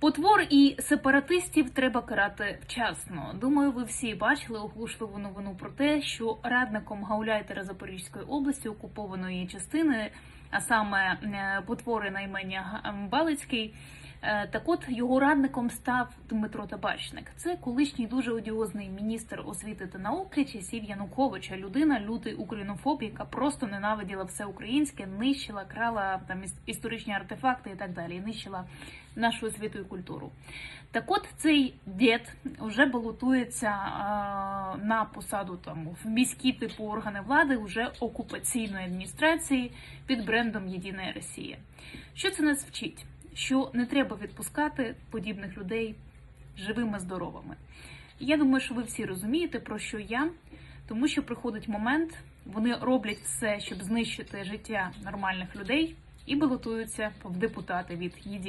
Потвор і сепаратистів треба карати вчасно. Думаю, ви всі бачили оглушливу новину про те, що радником гауляйтера Запорізької області окупованої частини, а саме е, потвори наймення Балицький. Е, Так от його радником став Дмитро Табачник. Це колишній дуже одіозний міністр освіти та науки часів Януковича, людина, лютий українофоб, яка просто ненавиділа все українське, нищила, крала там іс- історичні артефакти і так далі, нищила нашу освіту і культуру. Так от цей дід вже балотується а, на посаду там в міські типу органи влади уже окупаційної адміністрації під брендом Єдина Росія. Що це нас вчить? Що не треба відпускати подібних людей живими, здоровими. Я думаю, що ви всі розумієте, про що я, тому що приходить момент, вони роблять все, щоб знищити життя нормальних людей і балотуються в депутати від єдиної.